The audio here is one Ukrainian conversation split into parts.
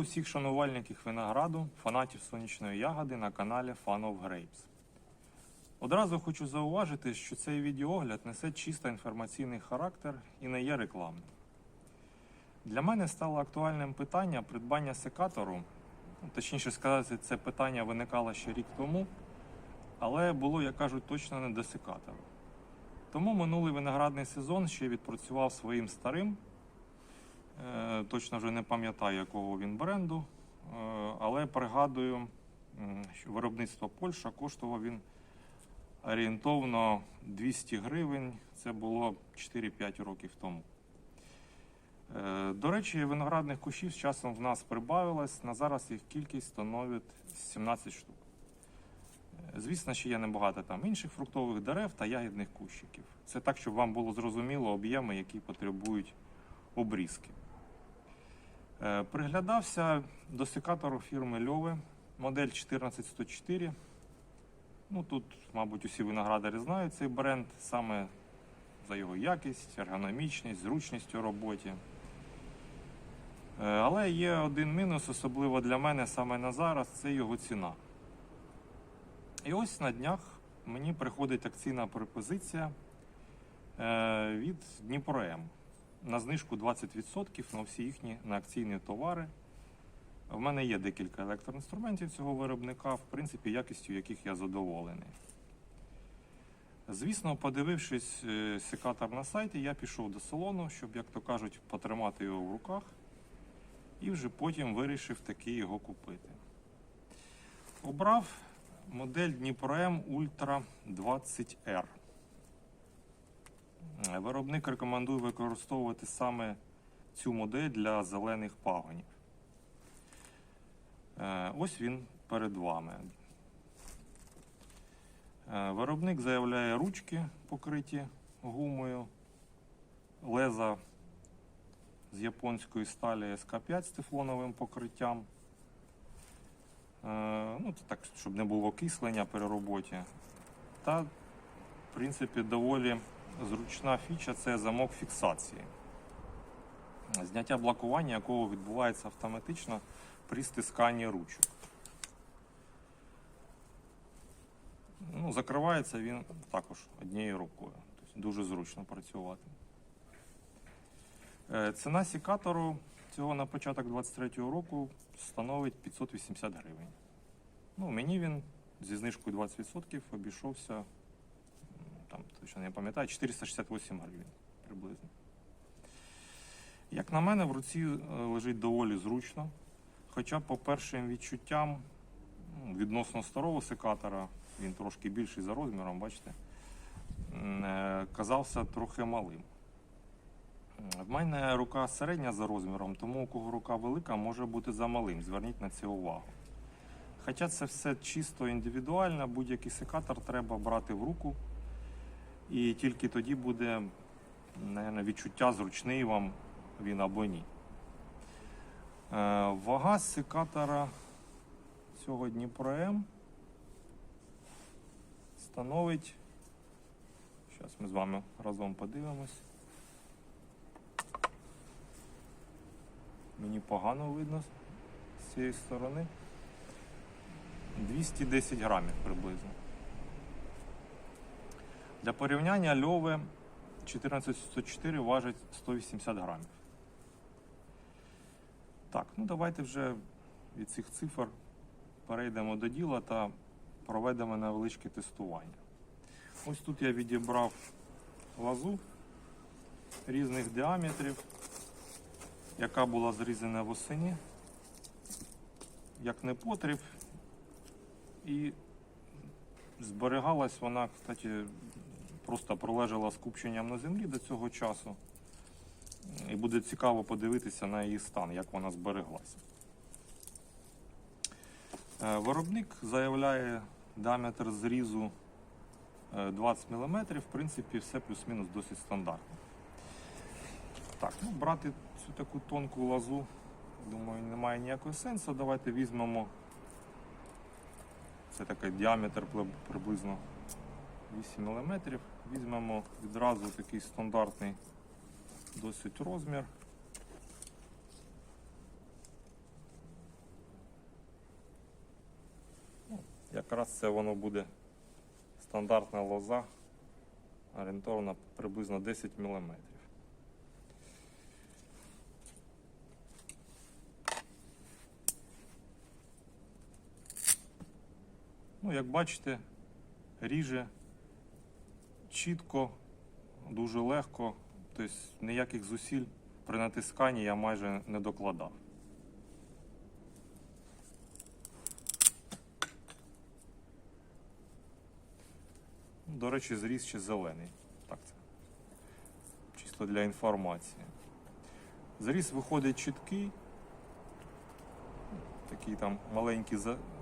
усіх шанувальників винограду, фанатів сонячної ягоди на каналі Fun of Grapes. Одразу хочу зауважити, що цей відеоогляд несе чисто інформаційний характер і не є рекламним. Для мене стало актуальним питання придбання секатору. Точніше сказати, це питання виникало ще рік тому, але було, як кажуть, точно не до секатору. Тому минулий виноградний сезон ще відпрацював своїм старим. Е, Точно вже не пам'ятаю, якого він бренду, е, але пригадую, що виробництво Польща коштував він орієнтовно 200 гривень. Це було 4-5 років тому. Е, До речі, виноградних кущів з часом в нас прибавилось. На зараз їх кількість становить 17 штук. Звісно, ще є небагато там інших фруктових дерев та ягідних кущиків. Це так, щоб вам було зрозуміло об'єми, які потребують обрізки. Е, Приглядався до секатору фірми Льови, модель 14104. Ну, тут, мабуть, усі виноградарі знають цей бренд саме за його якість, ергономічність, зручність у роботі. Е, Але є один мінус, особливо для мене саме на зараз, це його ціна. І ось на днях мені приходить акційна пропозиція е, від Дніпром на знижку 20% на всі їхні на акційні товари. В мене є декілька електроінструментів цього виробника, в принципі, якістю яких я задоволений. Звісно, подивившись е, секатор на сайті, я пішов до салону, щоб, як то кажуть, потримати його в руках, і вже потім вирішив таки його купити. Обрав модель Дніпро М Ультра 20R. Е, Виробник рекомендує використовувати саме цю модель для зелених пагонів. Е, Ось він перед вами. Е, Виробник заявляє ручки покриті гумою, леза з японської сталі СК5 з тефлоновим покриттям. Ну, це так, щоб не було кислення при роботі. Та, в принципі, доволі зручна фіча це замок фіксації. Зняття блокування, якого відбувається автоматично при стисканні ручок. Ну, закривається він також однією рукою. Тобто дуже зручно працювати. Е, Ціна сікатору цього на початок 23-го року становить 580 гривень. Ну, мені він зі знижкою 20% обійшовся, там, точно не пам'ятаю, 468 гривень приблизно. Як на мене, в руці е, лежить доволі зручно. Хоча, по першим відчуттям, ну, відносно старого секатора, він трошки більший за розміром, бачите, е, казався трохи малим. В мене рука середня за розміром, тому у кого рука велика, може бути замалим. Зверніть на це увагу. Хоча це все чисто індивідуально, будь-який секатор треба брати в руку, і тільки тоді буде наверное, відчуття, зручний вам він або ні. Е, Вага секатора цього Дніпро М становить. Зараз ми з вами разом подивимось. Мені погано видно з цієї сторони. 210 грамів приблизно. Для порівняння льови 1404 важить 180 грамів. Так, ну давайте вже від цих цифр перейдемо до діла та проведемо невеличке тестування. Ось тут я відібрав лазу різних діаметрів, яка була зрізана восені, як непотріб, і зберігалась вона, кстати, просто пролежала скупченням на землі до цього часу. І буде цікаво подивитися на її стан, як вона збереглася. Е, Виробник заявляє діаметр зрізу е, 20 мм. В принципі, все плюс-мінус досить стандартно. Так, ну брати цю таку тонку лазу, думаю, немає ніякого сенсу. Давайте візьмемо. Це такий діаметр приблизно 8 мм. Візьмемо відразу такий стандартний досить розмір. Ну, якраз це воно буде стандартна лоза, орієнтована приблизно 10 мм. Ну, Як бачите, ріже чітко, дуже легко, тобто ніяких зусиль при натисканні я майже не докладав. До речі, зріз ще зелений. Так це. Чисто для інформації. Зріз виходить чіткий. Такі там маленькі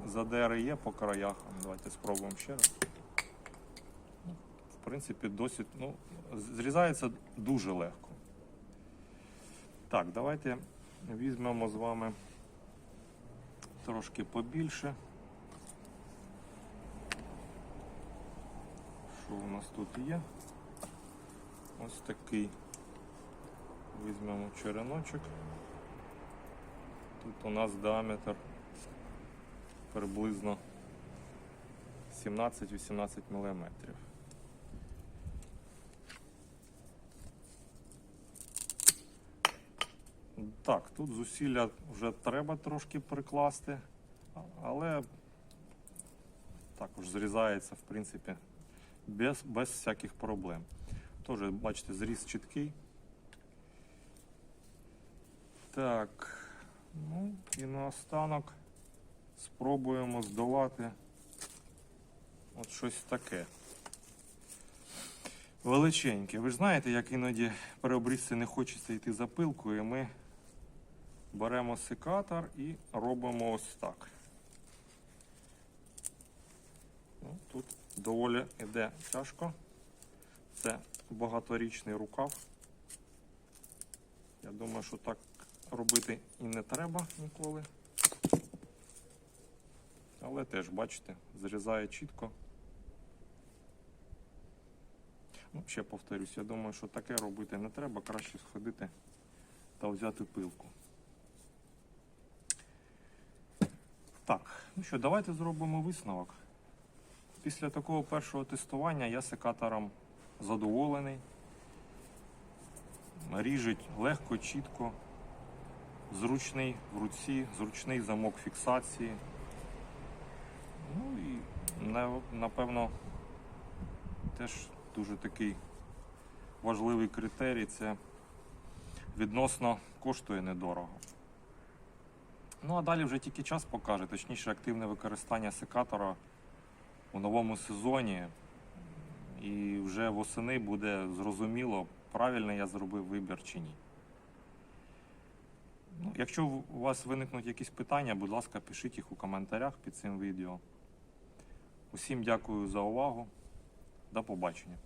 задери є по краях. Давайте спробуємо ще раз. В принципі, досить, ну, зрізається дуже легко. Так, давайте візьмемо з вами трошки побільше. Що у нас тут є? Ось такий. Візьмемо череночок. Тут у нас діаметр приблизно 17-18 мм. Так, тут зусилля вже треба трошки прикласти, але також зрізається, в принципі, без, без всяких проблем. Теж, бачите, зріз чіткий. Так, ну і наостанок спробуємо здолати от щось таке. Величеньке. Ви ж знаєте, як іноді при обрізці не хочеться йти за пилкою, і ми беремо секатор і робимо ось так. Ну, тут доволі йде тяжко. Це багаторічний рукав. Я думаю, що так робити і не треба ніколи. Але теж, бачите, зрізає чітко. Ну, ще повторюсь, я думаю, що таке робити не треба, краще сходити та взяти пилку. Так, ну що, давайте зробимо висновок. Після такого першого тестування я секатором задоволений. Ріжить легко, чітко, зручний в руці, зручний замок фіксації. Ну і напевно теж дуже такий важливий критерій це відносно коштує недорого. Ну а далі вже тільки час покаже, точніше активне використання секатора у новому сезоні. І вже восени буде зрозуміло, правильно я зробив вибір чи ні. Ну, якщо у вас виникнуть якісь питання, будь ласка, пишіть їх у коментарях під цим відео. Усім дякую за увагу. До побачення.